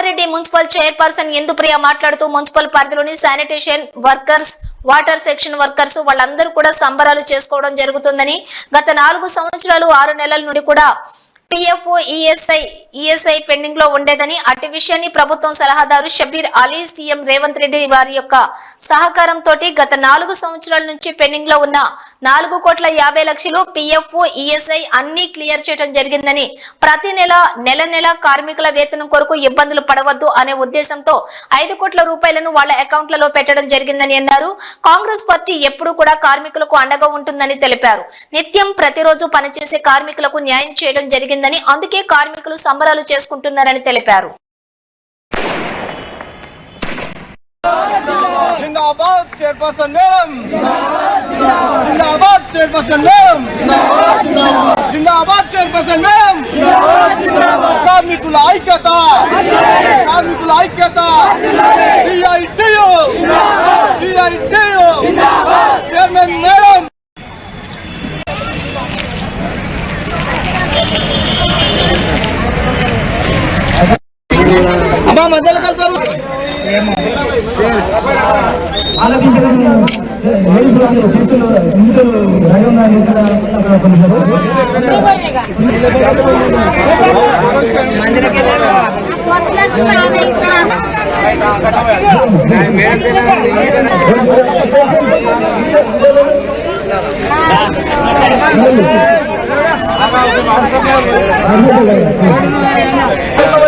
Kamareddy municipal chairperson Indupriya మాట్లాడుతూ municipal పరిధిలోని sanitation workers water section workers వాళ్ళందరూ కూడా సంబరాలు చేసుకోవడం జరుగుతుందని గత నాలుగు సంవత్సరాలు ఆరు నెలల నుండి కూడా పిఎఫ్ఓ ఈఎస్ఐ ఈఎస్ఐ పెండింగ్లో ఉండేదని అటు విషయాన్ని ప్రభుత్వం సలహాదారు షబీర్ అలీ సీఎం రేవంత్ రెడ్డి వారి యొక్క సహకారంతో గత నాలుగు సంవత్సరాల నుంచి పెండింగ్లో ఉన్న నాలుగు కోట్ల యాభై లక్షలు పిఎఫ్ ఈఎస్ఐ అన్ని క్లియర్ చేయడం జరిగిందని ప్రతి నెల నెల నెల కార్మికుల వేతనం కొరకు ఇబ్బందులు పడవద్దు అనే ఉద్దేశంతో ఐదు కోట్ల రూపాయలను వాళ్ళ అకౌంట్లలో పెట్టడం జరిగిందని అన్నారు. కాంగ్రెస్ పార్టీ ఎప్పుడూ కూడా కార్మికులకు అండగా ఉంటుందని తెలిపారు. నిత్యం ప్రతిరోజు పనిచేసే కార్మికులకు న్యాయం చేయడం జరిగిందని అందుకే కార్మికులు సంబరాలు చేసుకుంటున్నారని తెలిపారు. కార్మికుల ఐక్యత. కార్మికుల ఐక్యత. అమ్మా మధ్యలో కలిసారు अरे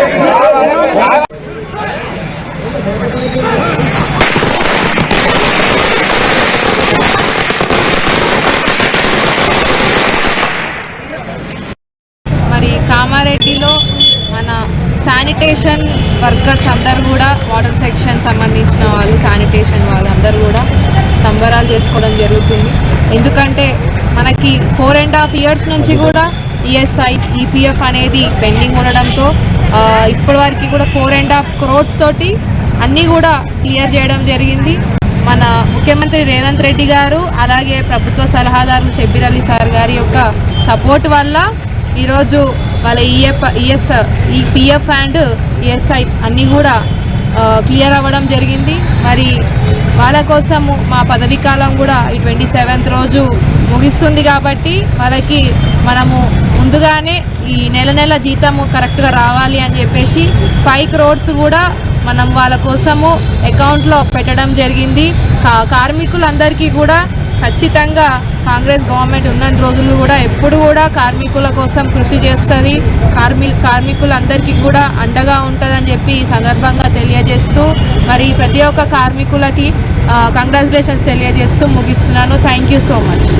శానిటేషన్ వర్కర్స్ అందరు కూడా వాటర్ సెక్షన్ సంబంధించిన వాళ్ళు శానిటేషన్ వాళ్ళు అందరూ కూడా సంబరాలు చేసుకోవడం జరుగుతుంది. ఎందుకంటే మనకి ఫోర్ అండ్ హాఫ్ ఇయర్స్ నుంచి కూడా ఈఎస్ఐ ఈపీఎఫ్ అనేది పెండింగ్ ఉండడంతో ఇప్పటివరకు కూడా ఫోర్ అండ్ హాఫ్ క్రోడ్స్ తోటి అన్నీ కూడా క్లియర్ చేయడం జరిగింది. మన ముఖ్యమంత్రి రేవంత్ రెడ్డి గారు అలాగే ప్రభుత్వ సలహాదారు షబ్బీర్ అలీ సార్ గారి యొక్క సపోర్ట్ వల్ల ఈరోజు వాళ్ళ EF ES E PF and ESI అన్నీ కూడా క్లియర్ అవ్వడం జరిగింది. మరి వాళ్ళ కోసము మా పదవీ కాలం కూడా ఈ ట్వంటీ సెవెంత్ రోజు ముగిస్తుంది కాబట్టి వాళ్ళకి మనము ముందుగానే ఈ నెల నెల జీతము కరెక్ట్గా రావాలి అని చెప్పేసి ఫైవ్ క్రోడ్స్ కూడా మనం వాళ్ళ కోసము అకౌంట్లో పెట్టడం జరిగింది. కార్మికులందరికీ కూడా ఖచ్చితంగా కాంగ్రెస్ గవర్నమెంట్ ఉన్న రోజులు కూడా ఎప్పుడు కూడా కార్మికుల కోసం కృషి చేస్తుంది. కార్మి కార్మికులందరికీ కూడా అండగా ఉంటుందని చెప్పి ఈ సందర్భంగా తెలియజేస్తూ మరి ప్రతి ఒక్క కార్మికులకి కంగ్రాచులేషన్స్ తెలియజేస్తూ ముగిస్తున్నాను. Thank you so much